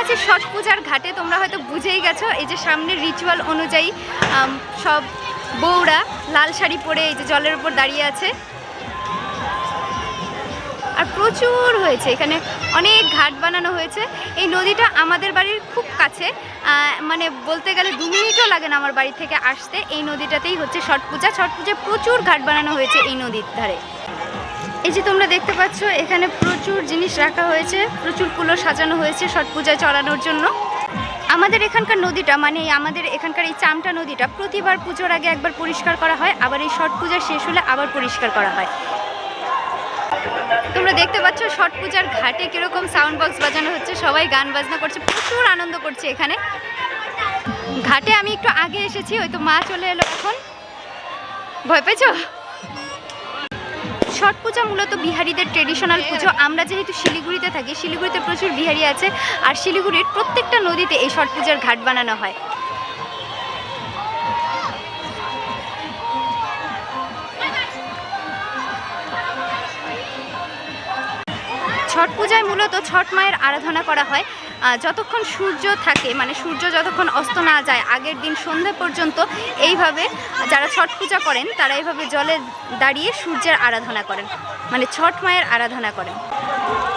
আছে ছট পূজার ঘাটে, তোমরা হয়তো বুঝেই গেছো। এই যে সামনে রিচুয়াল অনুযায়ী সব বউরা লাল শাড়ি পরে এই যে জলের উপর দাঁড়িয়ে আছে। আর প্রচুর হয়েছে, এখানে অনেক ঘাট বানানো হয়েছে। এই নদীটা আমাদের বাড়ির খুব কাছে মানে বলতে গেলে দু মিনিটও লাগে না আমার বাড়ি থেকে আসতে। এই নদীটাতেই হচ্ছে ছট পূজা। ছট পূজায় প্রচুর ঘাট বানানো হয়েছে এই নদীর ধারে। এই যে তোমরা দেখতে পাচ্ছ, এখানে প্রচুর জিনিস রাখা হয়েছে, প্রচুর কুলো সাজানো হয়েছে ছট পূজায় চড়ানোর জন্য। আমাদের এখানকার নদীটা মানে আমাদের এখানকার এই চামটা নদীটা, প্রতিবার পুজোর আগে একবার পরিষ্কার করা হয়, আবার এই ছট পূজা শেষ হলে আবার পরিষ্কার করা হয়। তোমরা দেখতে পাচ্ছ ছট পূজার ঘাটে কীরকম সাউন্ড বক্স বাজানো হচ্ছে, সবাই গান বাজনা করছে, প্রচুর আনন্দ করছে এখানে। ঘাটে আমি একটু আগে এসেছি, ওই তো মা চলে এলো এখন। ভয় পেয়েছ? ছট পূজা মূলত বিহারিদের ট্রেডিশনাল পুজো। আমরা যেহেতু শিলিগুড়িতে থাকি, শিলিগুড়িতে প্রচুর বিহারি আছে, আর শিলিগুড়ির প্রত্যেকটা নদীতে এই ছট পূজার ঘাট বানানো হয়। ছট পূজায় মূলত ছট মায়ের আরাধনা করা হয়। যতক্ষণ সূর্য থাকে মানে সূর্য যতক্ষণ অস্ত না যায়, আগের দিন সন্ধ্যা পর্যন্ত এইভাবে যারা ছট পূজা করেন, তারা এইভাবে জলে দাঁড়িয়ে সূর্যের আরাধনা করেন। মানে ছট মায়ের আরাধনা করেন।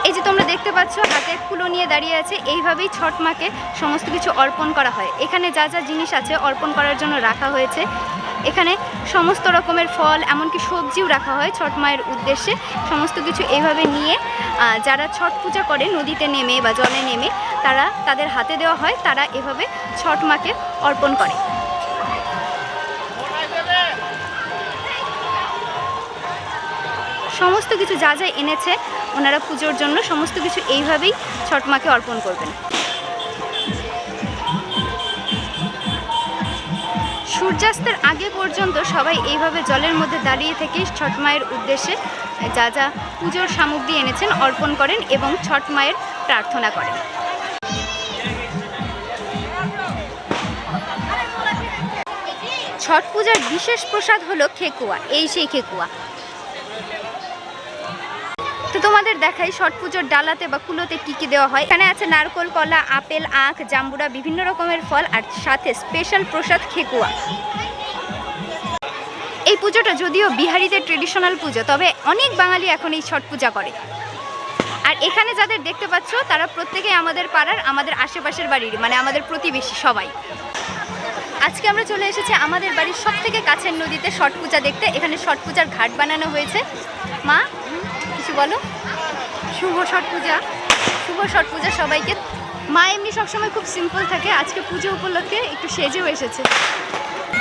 এই যে তোমরা দেখতে পাচ্ছ, হাতে কুলো নিয়ে দাঁড়িয়ে আছে। এইভাবেই ছট মাকে সমস্ত কিছু অর্পণ করা হয়। এখানে যা যা জিনিস আছে অর্পণ করার জন্য রাখা হয়েছে। এখানে সমস্ত রকমের ফল, এমনকি সবজিও রাখা হয় ছট মায়ের উদ্দেশ্যে। সমস্ত কিছু এইভাবে নিয়ে যারা ছট পূজা করে, নদীতে নেমে বা জলে নেমে, তারা তাদের হাতে দেওয়া হয়, তারা এভাবে ছট মাকে অর্পণ করে। সমস্ত কিছু যা যা এনেছে ওনারা পুজোর জন্য সমস্ত কিছু এইভাবেই ছট মাকে অর্পণ করবেন। সূর্যাস্তের আগে পর্যন্ত সবাই এইভাবে জলের মধ্যে দাঁড়িয়ে থেকে ছট মায়ের উদ্দেশ্যে যা যা পুজোর সামগ্রী এনেছেন অর্পণ করেন এবং ছট মায়ের প্রার্থনা করেন। ছট পূজার বিশেষ প্রসাদ হলো খেকুয়া, এই সেই খেকুয়া। তোমাদের দেখাই ছট পুজোর ডালাতে বা কুলোতে কী কী দেওয়া হয়। এখানে আছে নারকোল, কলা, আপেল, আখ, জাম্বুরা, বিভিন্ন রকমের ফল আর সাথে স্পেশাল প্রসাদ খেকুয়া। এই পুজোটা যদিও বিহারিদের ট্রেডিশনাল পুজো, তবে অনেক বাঙালি এখন এই ছট পূজা করে। আর এখানে যাদের দেখতে পাচ্ছ, তারা প্রত্যেকেই আমাদের পাড়ার, আমাদের আশেপাশের বাড়ির মানে আমাদের প্রতিবেশী সবাই। আজকে আমরা চলে এসেছি আমাদের বাড়ির সব থেকে কাছের নদীতে ছট পূজা দেখতে। এখানে ছট পূজার ঘাট বানানো হয়েছে। মা বলো। শুভ ছট পূজা। শুভ ছট পূজা সবাইকে। মা এমনি সবসময় খুব সিম্পল থাকে। আজকে পুজো উপলক্ষে একটু সেজেও এসেছে।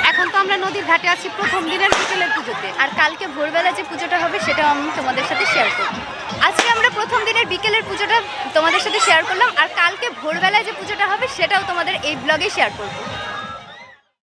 এখন তো আমরা নদীর ঘাটে আছি প্রথম দিনের বিকেলের পুজোতে। আর কালকে ভোরবেলা যে পুজোটা হবে সেটাও আমি তোমাদের সাথে শেয়ার করব। আজকে আমরা প্রথম দিনের বিকেলের পুজোটা তোমাদের সাথে শেয়ার করলাম। আর কালকে ভোরবেলায় যে পুজোটা হবে সেটাও তোমাদের এই ব্লগে শেয়ার করব।